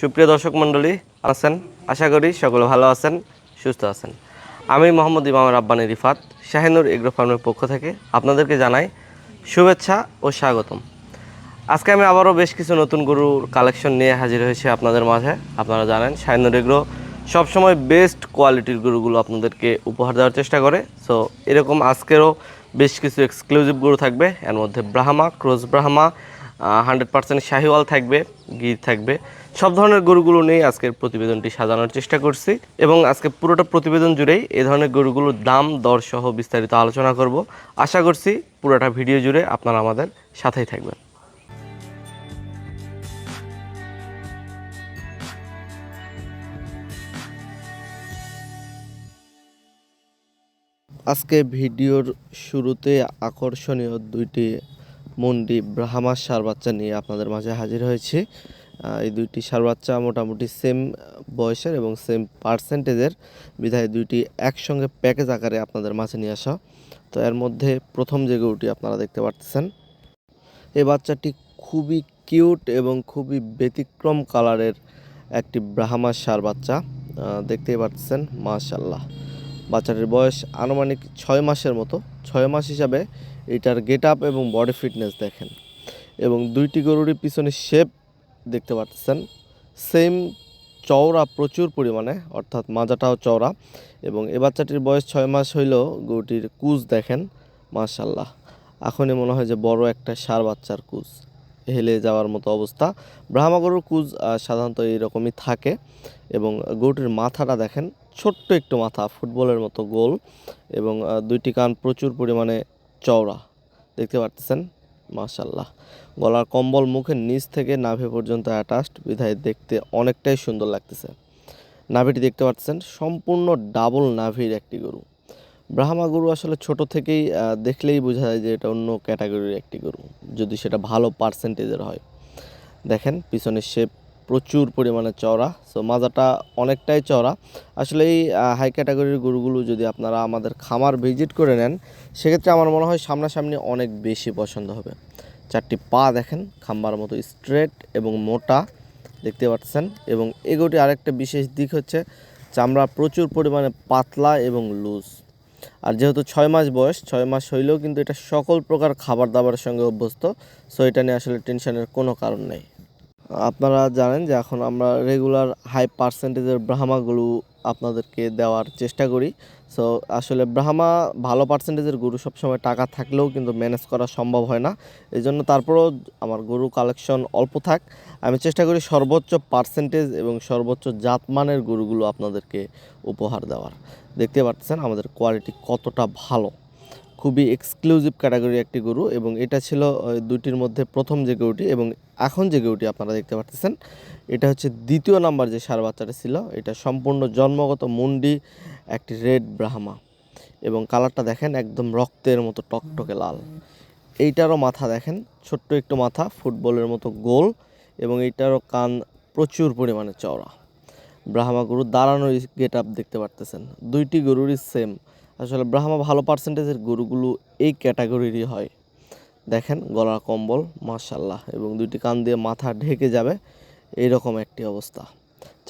সুপ্রিয় দর্শক মণ্ডলী, আছেন? আশা করি সকলে ভালো আছেন, সুস্থ আছেন। আমি মোহাম্মদ ইমাম রাব্বানি রিফাত, শাহিনুর এগ্রো ফার্মের পক্ষ থেকে আপনাদেরকে জানাই শুভেচ্ছা ও স্বাগতম। আজকে আমি আবারও বেশ কিছু নতুন গরুর কালেকশন নিয়ে হাজির হয়েছি আপনাদের মাঝে। আপনারা জানেন, শাহিনুর এগ্রো সবসময় বেস্ট কোয়ালিটির গরুগুলো আপনাদেরকে উপহার দেওয়ার চেষ্টা করে। সো এরকম আজকেরও বেশ কিছু এক্সক্লুসিভ গরু থাকবে। এর মধ্যে Brahma cross Brahma hundred percent Sahiwal থাকবে, গির থাকবে। সব ধরনের গরুগুলো নিয়ে আজকের প্রতিবেদনটি সাজানোর চেষ্টা করছি এবং আজকে পুরোটা প্রতিবেদন জুড়েই এই ধরনের গরুগুলোর দাম, দর সহ বিস্তারিত আলোচনা করব। আশা করছি পুরোটা ভিডিও জুড়ে আপনারা আমাদের সাথেই থাকবেন। আজকে ভিডিওর শুরুতে আকর্ষণীয় দুইটি মন্ডি ব্রাহ্মা সার বাচ্চা নিয়ে আপনাদের মাঝে হাজির হয়েছি। এই দুইটি সার বাচ্চা মোটামুটি সেম বয়সের এবং সেম পার্সেন্টেজের বিধায় দুইটি একসঙ্গে প্যাকেজ আকারে আপনাদের মাঝে নিয়ে আসা। তো এর মধ্যে প্রথম যে গরুটি আপনারা দেখতে পাচ্ছেন এই বাচ্চাটি খুবই কিউট এবং খুবই ব্যতিক্রম কালারের একটি ব্রাহ্মা সার বাচ্চা দেখতেই পাচ্ছেন মাশাল্লাহ বাচ্চাটির বয়স আনুমানিক ছয় মাসের মতো। ছয় মাস হিসাবে এটার গেট আপ এবং বডি ফিটনেস দেখেন। এবং দুইটি গরুরই পিছনে শেপ দেখতে পাচ্ছেন। সেম চওড়া প্রচুর পরিমাণে, অর্থাৎ মাজাটাও চওড়া এবং এ বাচ্চাটির বয়স ছয় মাস হইলেও গরুটির কুজ দেখেন মাশাল্লাহ এখনই মনে হয় যে বড় একটা সার বাচ্চার কুজ। হেলে যাওয়ার মতো অবস্থা। ব্রাহ্মা গরুর কুজ সাধারণত এইরকমই থাকে এবং গরুটির মাথাটা দেখেন, ছোট্ট একটু মাথা, ফুটবলের মতো গোল এবং দুইটি কান প্রচুর পরিমাণে চওড়া। দেখতে পাচ্ছেন? মাশাল্লাহ গলার কম্বল মুখের নিচ থেকে নাভি পর্যন্ত অ্যাটাচড বিধায় দেখতে অনেকটাই সুন্দর লাগতেছে। নাভিটি দেখতে পাচ্ছেন, সম্পূর্ণ ডাবল নাভির একটি গরু। ব্রাহ্মা গরু আসলে ছোট থেকেই দেখলেই বোঝা যায় যে এটা অন্য ক্যাটাগরির একটি গরু, যদি সেটা ভালো পার্সেন্টেজের হয়। দেখেন, পিছনের শেপ প্রচুর পরিমাণে চওড়া সো মাজাটা অনেকটাই চওড়া। আসলে এই হাই ক্যাটাগরির গরুগুলো যদি আপনারা আমাদের খামার ভিজিট করে নেন, সেক্ষেত্রে আমার মনে হয় সামনাসামনি অনেক বেশি পছন্দ হবে। চারটি পা দেখেন, খাম্বার মতো স্ট্রেট এবং মোটা, দেখতে পাচ্ছেন? এবং এগোটি আরেকটা বিশেষ দিক হচ্ছে, চামড়া প্রচুর পরিমাণে পাতলা এবং লুজ আর যেহেতু ছয় মাস বয়স, ছয় মাস হইলেও কিন্তু এটা সকল প্রকার খাবার দাবারের সঙ্গে অভ্যস্ত সো এটা নিয়ে আসলে টেনশনের কোনো কারণ নেই। আপনারা জানেন যে এখন আমরা রেগুলার হাই পার্সেন্টেজের ব্রাহ্মাগুলো আপনাদেরকে দেওয়ার চেষ্টা করি সো আসলে ব্রাহ্মা ভালো পার্সেন্টেজের গরু সবসময় টাকা থাকলেও কিন্তু ম্যানেজ করা সম্ভব হয় না। এই জন্য তারপরেও আমার গরু কালেকশন অল্প থাক। আমি চেষ্টা করি সর্বোচ্চ পার্সেন্টেজ এবং সর্বোচ্চ জাতমানের গরুগুলো আপনাদেরকে উপহার দেওয়ার। দেখতে পাচ্ছেন আমাদের কোয়ালিটি কতটা ভালো। খুবই এক্সক্লুসিভ ক্যাটাগরি একটি গরু এবং এটা ছিল দুইটির মধ্যে প্রথম যে গরুটি এবং এখন যে গরুটি আপনারা দেখতে পাচ্ছেন, এটা হচ্ছে দ্বিতীয় নাম্বার যে সার বাচ্চাটা ছিল, এটা সম্পূর্ণ জন্মগত মুন্ডি একটি রেড ব্রাহ্মা এবং কালারটা দেখেন একদম রক্তের মতো টকটকে লাল। এইটারও মাথা দেখেন, ছোট্ট একটু মাথা, ফুটবলের মতো গোল এবং এইটারও কান প্রচুর পরিমাণে চওড়া। ব্রাহ্মা গরু দাঁড়ানোর গেট আপ দেখতে পারতেছেন, দুইটি গরুরই সেম আসলে ব্রাহ্মা ভালো পার্সেন্টেজের গরুগুলো এই ক্যাটাগরিরই হয়। দেখেন গলার কম্বল মাশাল্লাহ এবং দুইটি কান দিয়ে মাথা ঢেকে যাবে, এইরকম একটি অবস্থা।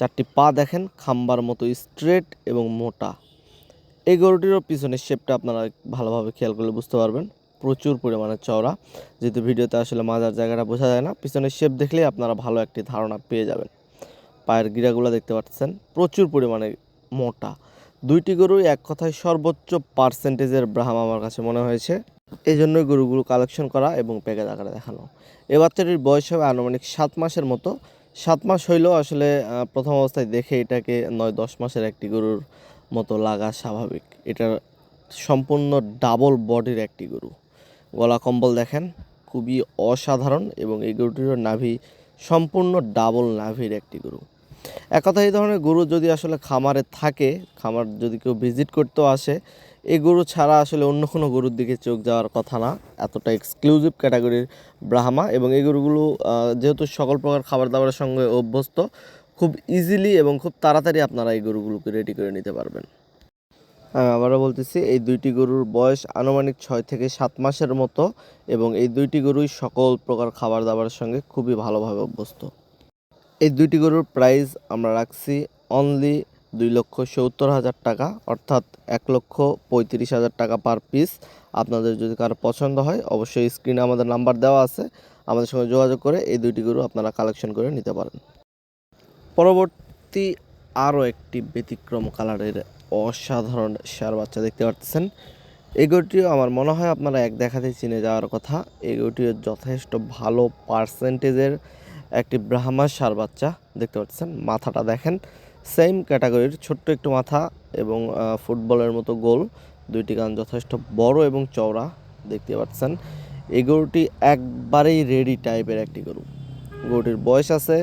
চারটি পা দেখেন, খাম্বার মতো স্ট্রেট এবং মোটা। এই গরুটিরও পিছনের শেপটা আপনারা ভালোভাবে খেয়াল করলে বুঝতে পারবেন। প্রচুর পরিমাণে চওড়া। যেহেতু ভিডিওতে আসলে মাজার জায়গাটা বোঝা যায় না, পিছনের শেপ দেখলেই আপনারা ভালো একটি ধারণা পেয়ে যাবেন। পায়ের গিরাগুলো দেখতে পাচ্ছেন, প্রচুর পরিমাণে মোটা। দুইটি গরুই এক কথায় সর্বোচ্চ পার্সেন্টেজের ব্রাহাম আমার কাছে মনে হয়েছে। এই জন্যই গরুগুলো কালেকশন করা এবং প্যাকেজ আকারে দেখানো। এ বাচ্চাটির বয়স হবে আনুমানিক সাত মাসের মতো। সাত মাস হইলেও আসলে প্রথম অবস্থায় দেখে এটাকে নয়, দশ মাসের একটি গরুর মতো লাগা স্বাভাবিক। এটা সম্পূর্ণ ডাবল বডির একটি গরু। গলা কম্বল দেখেন, খুবই অসাধারণ এবং এই গরুটির নাভি সম্পূর্ণ ডাবল নাভির একটি গরু। এক কথা এই ধরনের গরু যদি আসলে খামারে থাকে, খামার যদি কেউ ভিজিট করতেও আসে এই গরু ছাড়া আসলে অন্য কোনো গরুর দিকে চোখ যাওয়ার কথা না। এতটা এক্সক্লুসিভ ক্যাটাগরির ব্রাহ্মা এবং এই গরুগুলো যেহেতু সকল প্রকার খাবার দাবারের সঙ্গে অভ্যস্ত, খুব ইজিলি এবং খুব তাড়াতাড়ি আপনারা এই গরুগুলোকে রেডি করে নিতে পারবেন। আমি আবারও বলতেছি, এই দুইটি গরুর বয়স আনুমানিক ছয় থেকে সাত মাসের মতো এবং এই দুইটি গরুই সকল প্রকার খাবার দাবারের সঙ্গে খুবই ভালোভাবে অভ্যস্ত। এই দুইটি গরুর প্রাইস আমরা রাখছি অনলি দুই লক্ষ সত্তর হাজার টাকা, অর্থাৎ এক লক্ষ পঁয়ত্রিশ হাজার টাকা পার পিস আপনাদের যদি কারও পছন্দ হয়, অবশ্যই স্ক্রিনে আমাদের নাম্বার দেওয়া আছে। আমাদের সঙ্গে যোগাযোগ করে এই দুইটি গরু আপনারা কালেকশন করে নিতে পারেন। পরবর্তী আরও একটি ব্যতিক্রম কালারের অসাধারণ শেয়ার বাচ্চা দেখতে পাচ্ছেন। এই গরুটিও আমার মনে হয় আপনারা এক দেখাতেই চিনে যাওয়ার কথা। এই গরুটিও যথেষ্ট ভালো পার্সেন্টেজের একটি ব্রাহ্মা সার বাচ্চা দেখতে পাচ্ছেন। মাথাটা দেখেন সেম ক্যাটাগরির ছোট্ট একটু মাথা এবং ফুটবলের মতো গোল। দুইটি গান যথেষ্ট বড় এবং চওড়া, দেখতে পাচ্ছেন। এই গরুটি একবারেই রেডি টাইপের একটি গরু। গরুটির বয়স আছে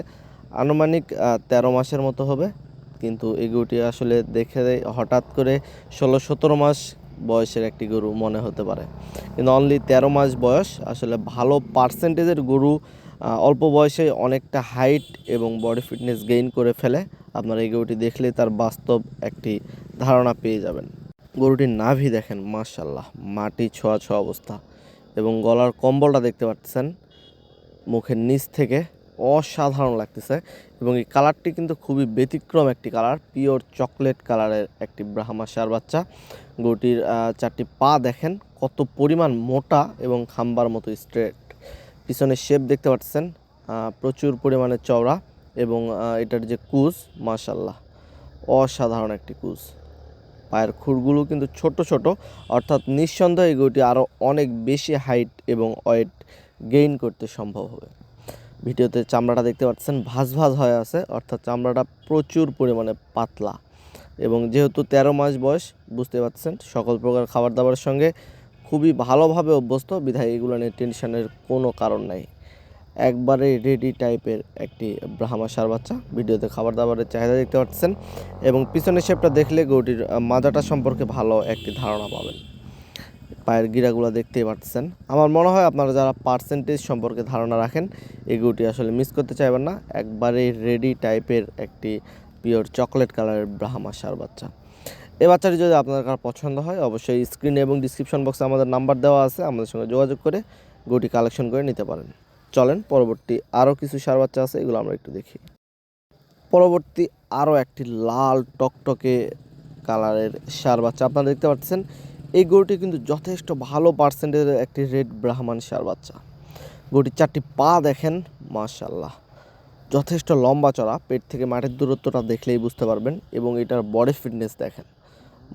আনুমানিক তেরো মাসের মতো হবে। কিন্তু এই গরুটি আসলে দেখে হঠাৎ করে ষোলো সতেরো মাস বয়সের একটি গরু মনে হতে পারে। কিন্তু অনলি তেরো মাস বয়স, আসলে ভালো পার্সেন্টেজের গরু অল্প বয়সে অনেকটা হাইট এবং বডি ফিটনেস গেইন করে ফেলে। আপনারা এই গরুটি দেখলে তার বাস্তব একটি ধারণা পেয়ে যাবেন। গরুটির নাভি দেখেন মার্শাল্লাহ মাটি ছোঁয়া ছোঁয়া অবস্থা এবং গলার কম্বলটা দেখতে পাচ্ছেন, মুখের নিচ থেকে অসাধারণ লাগতেছে এবং এই কালারটি কিন্তু খুবই ব্যতিক্রম একটি কালার, পিওর চকলেট কালারের একটি ব্রাহ্মা সার বাচ্চা। গরুটির চারটি পা দেখেন, কত পরিমাণ মোটা এবং খাম্বার মতো স্ট্রেট পিছনের শেপ দেখতে পাচ্ছেন প্রচুর পরিমাণে চওড়া। এবং এটার যে কুচ মাশাল্লাহ অসাধারণ একটি কুচ পায়ের খুরগুলো কিন্তু ছোট ছোট, অর্থাৎ নিঃসন্দেহে এই গরুটি আরও অনেক বেশি হাইট এবং ওয়েট গেইন করতে সম্ভব হবে। ভিডিওতে চামড়াটা দেখতে পাচ্ছেন, ভাজ ভাজ হয়ে আছে, অর্থাৎ চামড়াটা প্রচুর পরিমাণে পাতলা। এবং যেহেতু তেরো মাস বয়স, বুঝতে পারছেন সকল প্রকার খাবার দাবারের সঙ্গে খুবই ভালোভাবে অভ্যস্ত, বিধায় এগুলো নিয়ে টেনশনের কোনো কারণ নাই। একবারে রেডি টাইপের একটি ব্রাহ্মা সার বাচ্চা। ভিডিওতে খাবার দাবারের চাহিদা দেখতে পাচ্ছেন এবং পিছনের শেপটা দেখলে গরুটির মাজাটা সম্পর্কে ভালো একটি ধারণা পাবেন। পায়ের গিরাগুলো দেখতেই পাচ্ছেন। আমার মনে হয় আপনারা যারা পার্সেন্টেজ সম্পর্কে ধারণা রাখেন, এই গরুটি আসলে মিস করতে চাইবেন না। একবারে রেডি টাইপের একটি পিওর চকলেট কালারের ব্রাহ্মা সার বাচ্চা। এ বাচ্চাটি যদি আপনার কার পছন্দ হয়, অবশ্যই স্ক্রিনে এবং ডিসক্রিপশন বক্সে আমাদের নাম্বার দেওয়া আছে। আমাদের সঙ্গে যোগাযোগ করে গরুটি কালেকশন করে নিতে পারেন। চলেন, পরবর্তী আরও কিছু সার বাচ্চা আছে, এগুলো আমরা একটু দেখি। পরবর্তী আরও একটি লাল টকটকে কালারের সার বাচ্চা আপনারা দেখতে পাচ্ছেন। এই গরুটি কিন্তু যথেষ্ট ভালো পার্সেন্টেজের একটি রেড ব্রাহ্মণ সার বাচ্চা। গরুটির চারটি পা দেখেন মাশাল্লাহ যথেষ্ট লম্বা চড়া, পেট থেকে মাটির দূরত্বটা দেখলেই বুঝতে পারবেন এবং এটার বডি ফিটনেস দেখেন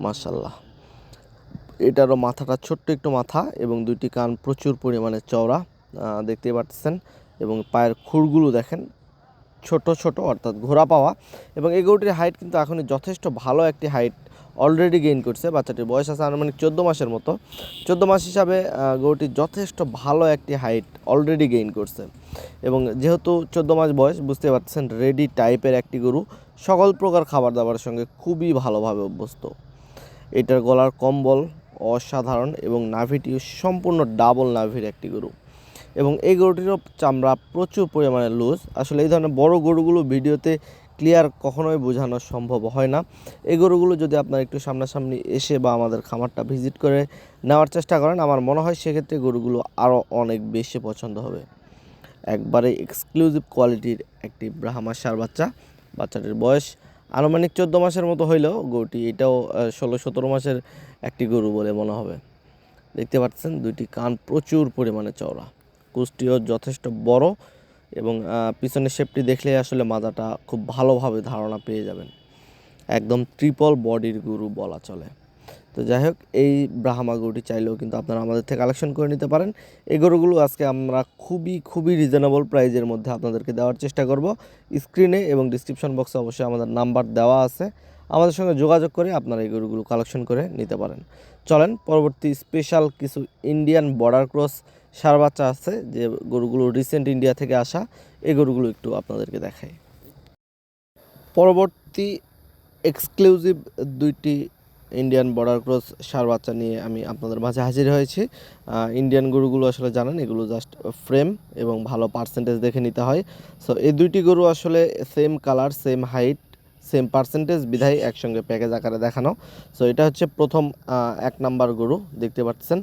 মাশাল্লাহ এটারও মাথাটা ছোট্ট একটু মাথা এবং দুইটি কান প্রচুর পরিমাণে চওড়া। আহ, দেখতেই পাচ্ছেন এবং পায়ের খুরগুলো দেখেন ছোট ছোট অর্থাৎ ঘোরা পাওয়া। এবং এই গরুটির হাইট কিন্তু এখনই যথেষ্ট ভালো একটি হাইট অলরেডি গেইন করছে। বাচ্চাটির বয়স আছে আনুমানিক চোদ্দ মাসের মতো। চোদ্দ মাস হিসাবে গরুটি যথেষ্ট ভালো একটি হাইট অলরেডি গেইন করছে। এবং যেহেতু চোদ্দ মাস বয়স বুঝতে পারছেন রেডি টাইপের একটি গরু। সকল প্রকার খাবার দাবারের সঙ্গে খুবই ভালোভাবে অভ্যস্ত। এটার গলার কম্বল অসাধারণ এবং নাভিটিও সম্পূর্ণ ডাবল নাভির একটি গরু। এবং এই গরুটিরও চামড়া প্রচুর পরিমাণে লুজ আসলে এই ধরনের বড় গরুগুলো ভিডিওতে ক্লিয়ার কখনোই বোঝানো সম্ভব হয় না। এই গরুগুলো যদি আপনার একটু সামনাসামনি এসে বা আমাদের খামারটা ভিজিট করে নেওয়ার চেষ্টা করেন, আমার মনে হয় সেক্ষেত্রে গরুগুলো আরও অনেক বেশি পছন্দ হবে। একবারে এক্সক্লুসিভ কোয়ালিটির একটি ব্রাহ্মা সার বাচ্চা। বাচ্চাটির বয়স আনুমানিক চোদ্দ মাসের মতো হইলেও গরুটি এটাও ষোলো সতেরো মাসের একটি গরু বলে মনে হবে। দেখতে পাচ্ছেন দুইটি কান প্রচুর পরিমাণে চওড়া। কুষ্টিও যথেষ্ট বড় এবং পিছনের শেপটি দেখলে আসলে মাজাটা খুব ভালোভাবে ধারণা পেয়ে যাবেন। একদম ট্রিপল বডির গরু বলা চলে। তো যাই হোক, এই ব্রাহ্মা গরুটি চাইলেও কিন্তু আপনারা আমাদের থেকে কালেকশন করে নিতে পারেন। এই গরুগুলো আজকে আমরা খুবই খুবই রিজনেবল প্রাইজের মধ্যে আপনাদেরকে দেওয়ার চেষ্টা করব। স্ক্রিনে এবং ডিসক্রিপশন বক্সে অবশ্যই আমাদের নাম্বার দেওয়া আছে। আমাদের সঙ্গে যোগাযোগ করে আপনারা এই গরুগুলো কালেকশন করে নিতে পারেন। চলেন, পরবর্তী স্পেশাল কিছু ইন্ডিয়ান বর্ডার ক্রস সার বাচ্চা আছে, যে গরুগুলো রিসেন্ট ইন্ডিয়া থেকে আসা, এই গরুগুলো একটু আপনাদেরকে দেখাই। পরবর্তী এক্সক্লুসিভ দুইটি ইন্ডিয়ান বর্ডার ক্রস সার বাচ্চা নিয়ে আমি আপনাদের মাঝে হাজির হয়েছি। ইন্ডিয়ান গরুগুলো আসলে জানেন, এগুলো জাস্ট ফ্রেম এবং ভালো পার্সেন্টেজ দেখে নিতে হয়। সো এই দুইটি গরু আসলে same colour same height same percentage বিধায় একসঙ্গে প্যাকেজ আকারে দেখানো। সো এটা হচ্ছে প্রথম এক নাম্বার গরু, দেখতে পাচ্ছেন।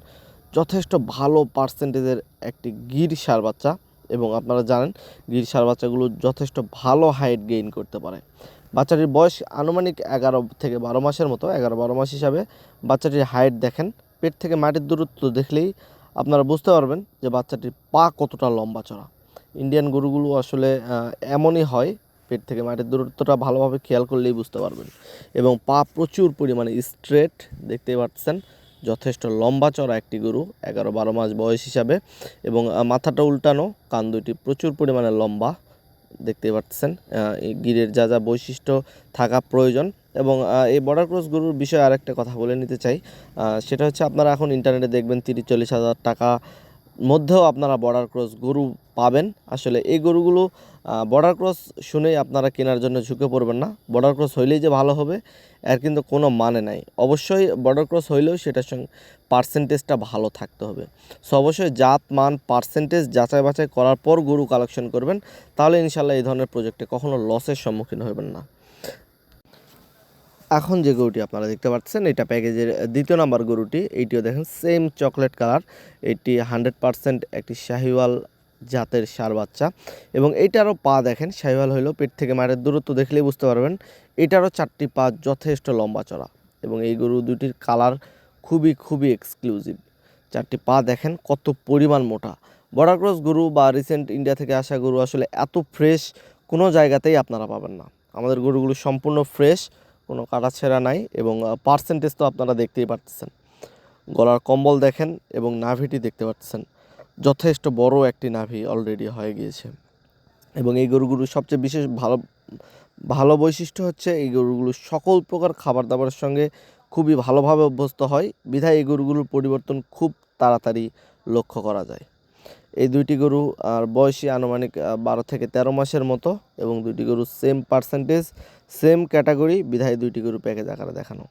যথেষ্ট ভালো পার্সেন্টেজের একটি গির সার বাচ্চা এবং আপনারা জানেন গির সার বাচ্চাগুলো যথেষ্ট ভালো হাইট গেইন করতে পারে। বাচ্চাটির বয়স আনুমানিক এগারো থেকে বারো মাসের মতো, এগারো বারো মাস হিসাবে বাচ্চাটির হাইট দেখেন। পেট থেকে মাটির দূরত্ব দেখলেই আপনারা বুঝতে পারবেন যে বাচ্চাটির পা কতটা লম্বা চড়া। ইন্ডিয়ান গরুগুলো আসলে এমনই হয়, পেট থেকে মাটির দূরত্বটা ভালোভাবে খেয়াল করলেই বুঝতে পারবেন। এবং পা প্রচুর পরিমাণে স্ট্রেট দেখতেই পাচ্ছেন। যথেষ্ট লম্বা চড়া একটি গরু, এগারো বারো মাস বয়স হিসাবে, এবং মাথাটা উল্টানো, কান দুইটি প্রচুর পরিমাণে লম্বা, দেখতে পাচ্ছেন এই গিরের যা যা বৈশিষ্ট্য থাকা প্রয়োজন, এবং এই বর্ডার ক্রস গরুর বিষয়ে আরেকটা কথা বলে নিতে চাই সেটা হচ্ছে আপনারা এখন ইন্টারনেটে দেখবেন তিরিশ, চল্লিশ হাজার টাকা মধ্যেও আপনারা বর্ডার ক্রস গরু পাবেন। আসলে এই গরুগুলো বর্ডার ক্রস শুনেই আপনারা কেনার জন্য ঝুঁকে পড়বেন না। বর্ডার ক্রস হইলেই যে ভালো হবে, এর কিন্তু কোনো মানে নাই। অবশ্যই বর্ডার ক্রস হইলেও সেটার সঙ্গে পার্সেন্টেজটা ভালো থাকতে হবে। সো অবশ্যই জাত, মান পার্সেন্টেজ যাচাই বাছাই করার পর গরু কালেকশন করবেন। তাহলে ইনশাল্লাহ এই ধরনের প্রজেক্টে কখনো লসের সম্মুখীন হবেন না। এখন যে গরুটি আপনারা দেখতে পাচ্ছেন, এটা প্যাকেজের দ্বিতীয় নাম্বার গরুটি এইটিও দেখেন সেম চকলেট কালার এটি হান্ড্রেড পারসেন্ট একটি শাহিওয়াল জাতের সার বাচ্চা এবং এইটারও পা দেখেন, শাহিওয়াল হইলেও পেট থেকে মায়ের দূরত্ব দেখলেই বুঝতে পারবেন, এটারও চারটি পা যথেষ্ট লম্বা চড়া এবং এই গরু দুটির কালার খুবই খুবই এক্সক্লুসিভ চারটি পা দেখেন কত পরিমাণ মোটা। বর্ডার ক্রস গরু বা রিসেন্ট ইন্ডিয়া থেকে আসা গরু আসলে এত ফ্রেশ কোনো জায়গাতেই আপনারা পাবেন না। আমাদের গরুগুলো সম্পূর্ণ ফ্রেশ কোনো কাটাছেঁড়া নাই এবং পার্সেন্টেজ তো আপনারা দেখতেই পারতেছেন। গলার কম্বল দেখেন এবং নাভিটি দেখতে পাচ্ছেন যথেষ্ট বড় একটি নাভি অলরেডি হয়ে গিয়েছে। এবং এই গরুগুলোর সবচেয়ে বিশেষ ভালো ভালো বৈশিষ্ট্য হচ্ছে এই গরুগুলো সকল প্রকার খাবার দাবারের সঙ্গে খুবই ভালোভাবে অভ্যস্ত হয়। বিধায় এই গরুগুলোর পরিবর্তন খুব তাড়াতাড়ি লক্ষ্য করা যায়। এই দুইটি গরু, আর বয়সী আনুমানিক বারো থেকে তেরো মাসের মতো, এবং দুইটি গরু সেম পার্সেন্টেজ সেম ক্যাটাগরি বিধায় দুইটি গরু প্যাকেজ আকারে দেখানো।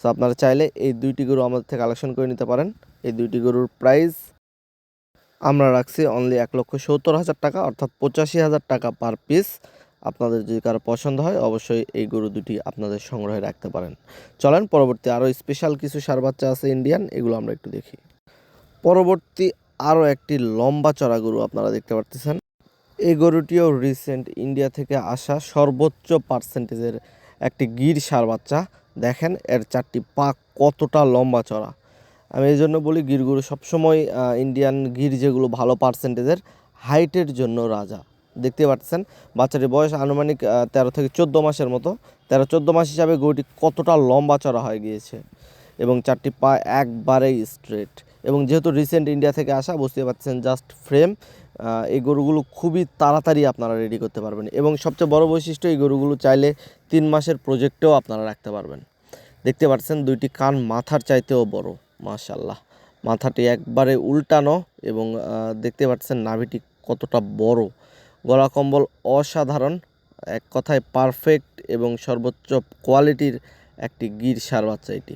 সো আপনারা চাইলে এই দুইটি গরু আমাদের থেকে কালেকশন করে নিতে পারেন। এই দুইটি গরুর প্রাইস আমরা রাখছি অনলি এক লক্ষ সত্তর হাজার টাকা, অর্থাৎ পঁচাশি হাজার টাকা পার পিস আপনাদের যদি কারও পছন্দ হয়, অবশ্যই এই গরু দুটি আপনাদের সংগ্রহে রাখতে পারেন। চলেন, পরবর্তী আরও স্পেশাল কিছু সার বাচ্চা আছে ইন্ডিয়ান এগুলো আমরা একটু দেখি। পরবর্তী আরও একটি লম্বা চড়া গরু আপনারা দেখতে পারতেছেন। এই গরুটিও রিসেন্ট ইন্ডিয়া থেকে আসা সর্বোচ্চ পার্সেন্টেজের একটি গির সার বাচ্চা। দেখেন, এর চারটি পা কতটা লম্বা চড়া। আমি এই জন্য বলি গির গরু সবসময় ইন্ডিয়ান গির যেগুলো ভালো পার্সেন্টেজের হাইটের জন্য রাজা। দেখতে পাচ্ছেন বাচ্চাটির বয়স আনুমানিক তেরো থেকে চোদ্দ মাসের মতো। তেরো চোদ্দ মাস হিসাবে গরুটি কতটা লম্বা চড়া হয়ে গিয়েছে। এবং চারটি পা একবারেই স্ট্রেট এবং যেহেতু রিসেন্ট ইন্ডিয়া থেকে আসা বুঝতে পারছেন জাস্ট ফ্রেম এই গরুগুলো খুবই তাড়াতাড়ি আপনারা রেডি করতে পারবেন। এবং সবচেয়ে বড় বৈশিষ্ট্য, এই গরুগুলো চাইলে তিন মাসের প্রজেক্টেও আপনারা রাখতে পারবেন। দেখতে পাচ্ছেন দুইটি কান মাথার চাইতেও বড় মাশাল্লাহ মাথাটি একবারে উল্টানো এবং দেখতে পাচ্ছেন নাভিটি কতটা বড়। গলা কম্বল অসাধারণ, এক কথায় পারফেক্ট এবং সর্বোচ্চ কোয়ালিটির একটি গির সার বাচ্চা এটি।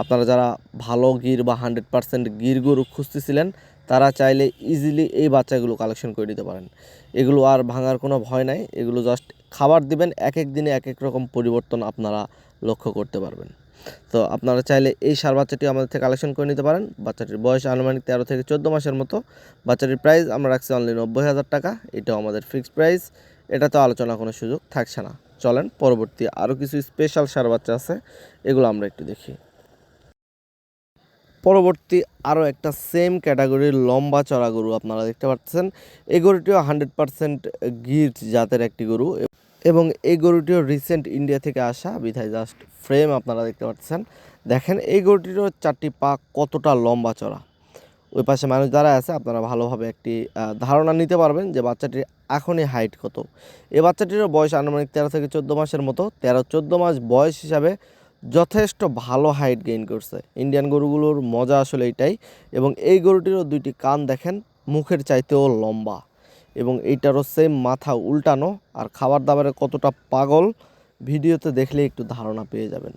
আপনারা যারা ভালো গির বা হান্ড্রেড পার্সেন্ট গির গরু খুঁজতেছিলেন, তারা চাইলে ইজিলি এই বাচ্চাগুলো কালেকশন করে নিতে পারেন। এগুলো আর ভাঙার কোনো ভয় নাই, এগুলো জাস্ট খাবার দিবেন এক এক দিনে এক এক রকম পরিবর্তন আপনারা লক্ষ্য করতে পারবেন। তো আপনারা চাইলে এই সার বাচ্চাটি আমাদের থেকে কালেকশন করে নিতে পারেন। বাচ্চাটির বয়স আনুমানিক তেরো থেকে চোদ্দ মাসের মতো। বাচ্চাটির প্রাইস আমরা রাখছি অনলি নব্বই হাজার টাকা। এটাও আমাদের ফিক্সড প্রাইস এটা তো আলোচনা কোনো সুযোগ থাকছে না। চলেন, পরবর্তী আরও কিছু স্পেশাল সার বাচ্চা আছে, এগুলো আমরা একটু দেখি। পরবর্তী আরও একটা সেম ক্যাটাগরির লম্বা চড়া গরু আপনারা দেখতে পাচ্ছেন। এই গরুটিও হান্ড্রেড পারসেন্ট গির জাতের একটি গরু এবং এই গরুটিও রিসেন্ট ইন্ডিয়া থেকে আসা, বিধায় জাস্ট ফ্রেম আপনারা দেখতে পাচ্ছেন। দেখেন, এই গরুটিরও চারটি পা কতটা লম্বা চড়া। ওই পাশে মানুষ যারা আছে, আপনারা ভালোভাবে একটি ধারণা নিতে পারবেন যে বাচ্চাটির এখনই হাইট কত। এই বাচ্চাটিরও বয়স আনুমানিক তেরো থেকে চোদ্দ মাসের মতো। তেরো চোদ্দ মাস বয়স হিসাবে যথেষ্ট ভালো হাইট গেইন করছে। ইন্ডিয়ান গরুগুলোর মজা আসলে এটাই এবং এই গরুটিরও দুইটি কান দেখেন, মুখের চাইতেও লম্বা এবং এইটারও সেম মাথা উল্টানো আর খাবার দাবারে কতটা পাগল, ভিডিওতে দেখলে একটু ধারণা পেয়ে যাবেন।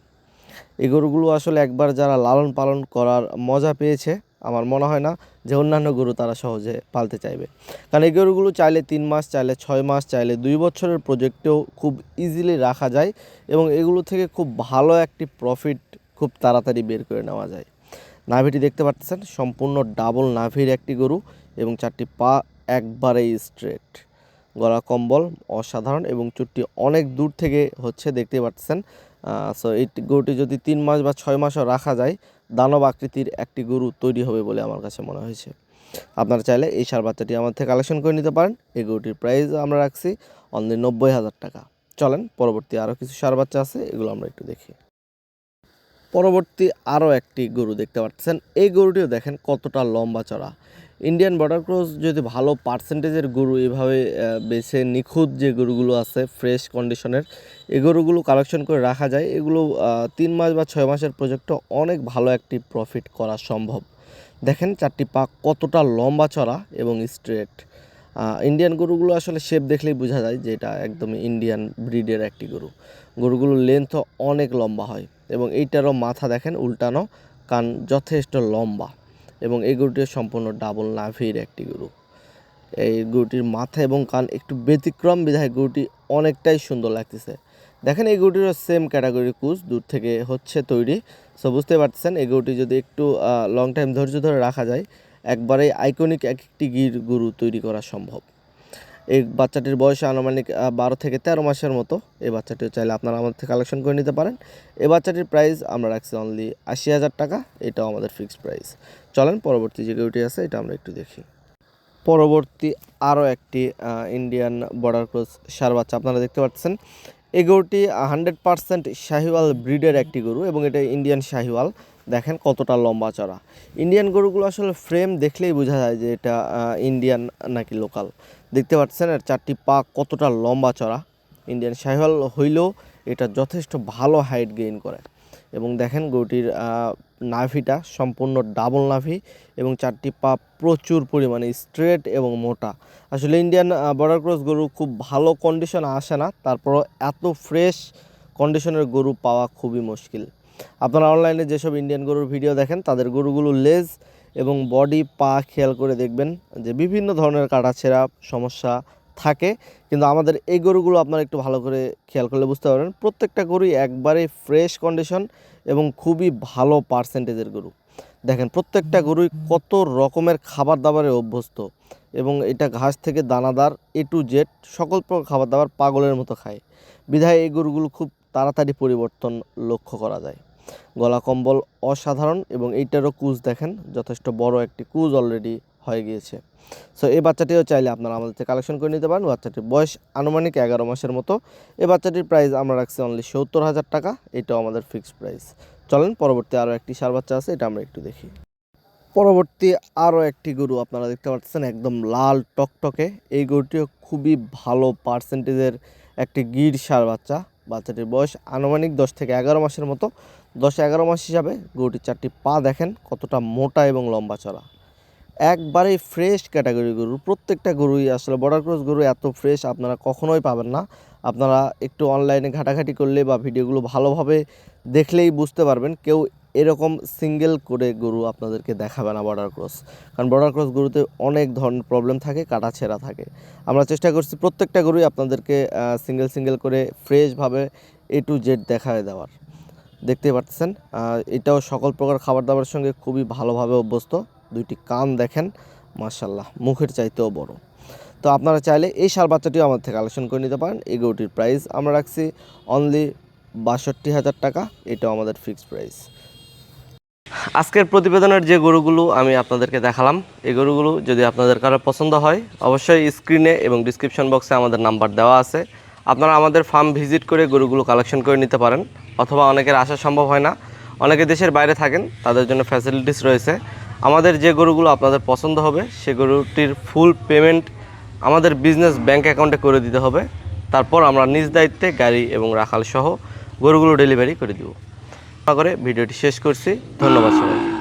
এই গরুগুলো আসলে একবার যারা লালন পালন করার মজা পেয়েছে আমার মনে হয় না যে অন্যান্য গরু তারা সহজে পালতে চাইবে। কারণ এই গরুগুলো চাইলে তিন মাস, চাইলে ছয় মাস, চাইলে দুই বছরের প্রজেক্টেও খুব ইজিলি রাখা যায় এবং এগুলো থেকে খুব ভালো একটি প্রফিট খুব তাড়াতাড়ি বের করে নেওয়া যায়। নাভিটি দেখতে পাচ্ছেন সম্পূর্ণ ডাবল নাভির একটি গরু এবং চারটি পা একবারেই স্ট্রেট গলা কম্বল অসাধারণ এবং চুটটি অনেক দূর থেকে হচ্ছে দেখতে পাচ্ছেন সো এই গরুটি যদি তিন মাস বা ছয় মাসও রাখা যায়, দানব আকৃতির একটি গরু তৈরি হবে বলে আমার কাছে মনে হয়েছে। আপনারা চাইলে এই সার বাচ্চাটি আমার থেকে কালেকশন করে নিতে পারেন। এই গরুটির প্রাইস আমরা রাখছি অনলি নব্বই হাজার টাকা। চলেন, পরবর্তী আরও কিছু সার বাচ্চা আছে, এগুলো আমরা একটু দেখি। পরবর্তী আরও একটি গরু দেখতে পাচ্ছেন। এই গরুটিও দেখেন কতটা লম্বা চড়া। ইন্ডিয়ান বর্ডার ক্রস যদি ভালো পার্সেন্টেজের গরু এভাবে বেছে নিখুঁত যে গরুগুলো আছে ফ্রেশ কন্ডিশনের এই গরুগুলো কালেকশন করে রাখা যায়, এগুলো তিন মাস বা ছয় মাসের প্রজেক্টে অনেক ভালো একটি প্রফিট করা সম্ভব। দেখেন চারটি পা কতটা লম্বা চড়া এবং স্ট্রেট ইন্ডিয়ান গরুগুলো আসলে শেপ দেখলেই বোঝা যায় যে এটা একদমই ইন্ডিয়ান ব্রিডের একটি গরু। গরুগুলোর লেন্থও অনেক লম্বা হয় এবং এইটারও মাথা দেখেন, উল্টানো, কান যথেষ্ট লম্বা। এবং এই গরুটি সম্পূর্ণ ডাবল নাভির একটি গরু। এই গরুটির মাথা এবং কান একটু ব্যতিক্রম বিধায় গরুটি অনেকটাই সুন্দর লাগতেছে। দেখেন এই গরুটিরও সেম ক্যাটাগরি কুচ দূর থেকে হচ্ছে তৈরি। সো বুঝতে পারছেন এই গরুটি যদি একটু লং টাইম ধৈর্য ধরে রাখা যায় একবারেই আইকনিক এক একটি গির গরু তৈরি করা সম্ভব। এই বাচ্চাটির বয়স আনুমানিক বারো থেকে তেরো মাসের মতো। এই বাচ্চাটিও চাইলে আপনারা আমাদের থেকে কালেকশন করে নিতে পারেন। এই বাচ্চাটির প্রাইস আমরা রাখছি অনলি আশি হাজার টাকা। এটাও আমাদের ফিক্সড প্রাইস চলেন, পরবর্তী যে গরুটি আছে, এটা আমরা একটু দেখি। পরবর্তী আরও একটি ইন্ডিয়ান বর্ডার ক্রস সার বাচ্চা আপনারা দেখতে পাচ্ছেন। এই গরুটি হান্ড্রেড পার্সেন্ট শাহিওয়াল ব্রিডের একটি গরু এবং এটা ইন্ডিয়ান শাহিওয়াল। দেখেন কতটা লম্বা চড়া। ইন্ডিয়ান গরুগুলো আসলে ফ্রেম দেখলেই বোঝা যায় যে এটা ইন্ডিয়ান নাকি লোকাল দেখতে পাচ্ছেন এর চারটি পা কতটা লম্বা চড়া। ইন্ডিয়ান শাহিওয়াল হইলেও এটা যথেষ্ট ভালো হাইট গেইন করে। এবং দেখেন গরুটির নাভিটা সম্পূর্ণ ডাবল নাভি এবং চারটি পা প্রচুর পরিমাণে স্ট্রেট এবং মোটা। আসলে ইন্ডিয়ান বর্ডার ক্রস গরু খুব ভালো কন্ডিশন আসে না, তারপরও এত ফ্রেশ কন্ডিশনের গরু পাওয়া খুবই মুশকিল। আপনারা অনলাইনে যেসব ইন্ডিয়ান গরুর ভিডিও দেখেন, তাদের গরুগুলো লেজ এবং বডি পা খেয়াল করে দেখবেন যে বিভিন্ন ধরনের কাটাছেঁড়া সমস্যা থাকে। কিন্তু আমাদের এই গরুগুলো আপনারা একটু ভালো করে খেয়াল করলে বুঝতে পারবেন, প্রত্যেকটা গরুই একবারে ফ্রেশ কন্ডিশন এবং খুবই ভালো পার্সেন্টেজের গরু। দেখেন, প্রত্যেকটা গরুই কত রকমের খাবার দাবারে অভ্যস্ত এবং এটা ঘাস থেকে দানাদার এ টু জেড সকল প্রকার খাবার দাবার পাগলের মতো খায়। বিধায় এই গরুগুলো খুব তাড়াতাড়ি পরিবর্তন লক্ষ্য করা যায়। গলা কম্বল অসাধারণ এবং এইটারও কুজ দেখেন, যথেষ্ট বড় একটি কুজ অলরেডি হয়ে গিয়েছে। সো এই বাচ্চাটিও চাইলে আপনারা আমাদের থেকে কালেকশন করে নিতে পারেন। বাচ্চাটির বয়স আনুমানিক এগারো মাসের মতো। এই বাচ্চাটির প্রাইস আমরা রাখছি অনলি সত্তর হাজার টাকা, এটাও আমাদের ফিক্সড প্রাইস চলেন, পরবর্তী আরও একটি সার বাচ্চা আছে, এটা আমরা একটু দেখি। পরবর্তী আরও একটি গরু আপনারা দেখতে পাচ্ছেন, একদম লাল টকটকে। এই গরুটিও খুবই ভালো পার্সেন্টেজের একটি গির সার বাচ্চা। বাচ্চাটির বয়স আনুমানিক দশ থেকে এগারো মাসের মতো। দশ এগারো মাস হিসাবে গরুটির চারটি পা দেখেন কতটা মোটা এবং লম্বা চড়া। একবারেই ফ্রেশ ক্যাটাগরি গরু, প্রত্যেকটা গরুই আসলে বর্ডার ক্রস গরু এত ফ্রেশ আপনারা কখনোই পাবেন না। আপনারা একটু অনলাইনে ঘাটাঘাটি করলে বা ভিডিওগুলো ভালোভাবে দেখলেই বুঝতে পারবেন কেউ এরকম সিঙ্গেল করে গরু আপনাদেরকে দেখাবে না বর্ডার ক্রস কারণ বর্ডার ক্রস গরুতে অনেক ধরনের প্রবলেম থাকে, কাটা ছেঁড়া থাকে। আমরা চেষ্টা করছি প্রত্যেকটা গরুই আপনাদেরকে সিঙ্গেল সিঙ্গেল করে ফ্রেশভাবে এ টু জেড দেখায় দেওয়ার। দেখতে পাচ্ছেন এটাও সকল প্রকার খাবার দাবারের সঙ্গে খুবই ভালোভাবে অভ্যস্ত। দুইটি কান দেখেন মার্শাল্লাহ মুখের চাইতেও বড়। তো আপনারা চাইলে এই সার বাচ্চাটিও আমাদের থেকে কালেকশন করে নিতে পারেন। এই গরুটির প্রাইস আমরা রাখছি অনলি বাষট্টি হাজার টাকা। এটাও আমাদের ফিক্সড প্রাইস। আজকের প্রতিবেদনের যে গরুগুলো আমি আপনাদেরকে দেখালাম, এই গরুগুলো যদি আপনাদের কারও পছন্দ হয়, অবশ্যই স্ক্রিনে এবং ডিসক্রিপশন বক্সে আমাদের নাম্বার দেওয়া আছে। আপনারা আমাদের ফার্ম ভিজিট করে গরুগুলো কালেকশন করে নিতে পারেন। অথবা অনেকের আসা সম্ভব হয় না। অনেকে দেশের বাইরে থাকেন, তাদের জন্য ফ্যাসিলিটিস রয়েছে। আমাদের যে গরুগুলো আপনাদের পছন্দ হবে, সে গরুটির ফুল পেমেন্ট আমাদের বিজনেস ব্যাংক অ্যাকাউন্টে করে দিতে হবে। তারপর আমরা নিজ দায়িত্বে গাড়ি এবং রাখাল সহ গরুগুলো ডেলিভারি করে দেবো। করে ভিডিওটি শেষ করছি। ধন্যবাদ সবাই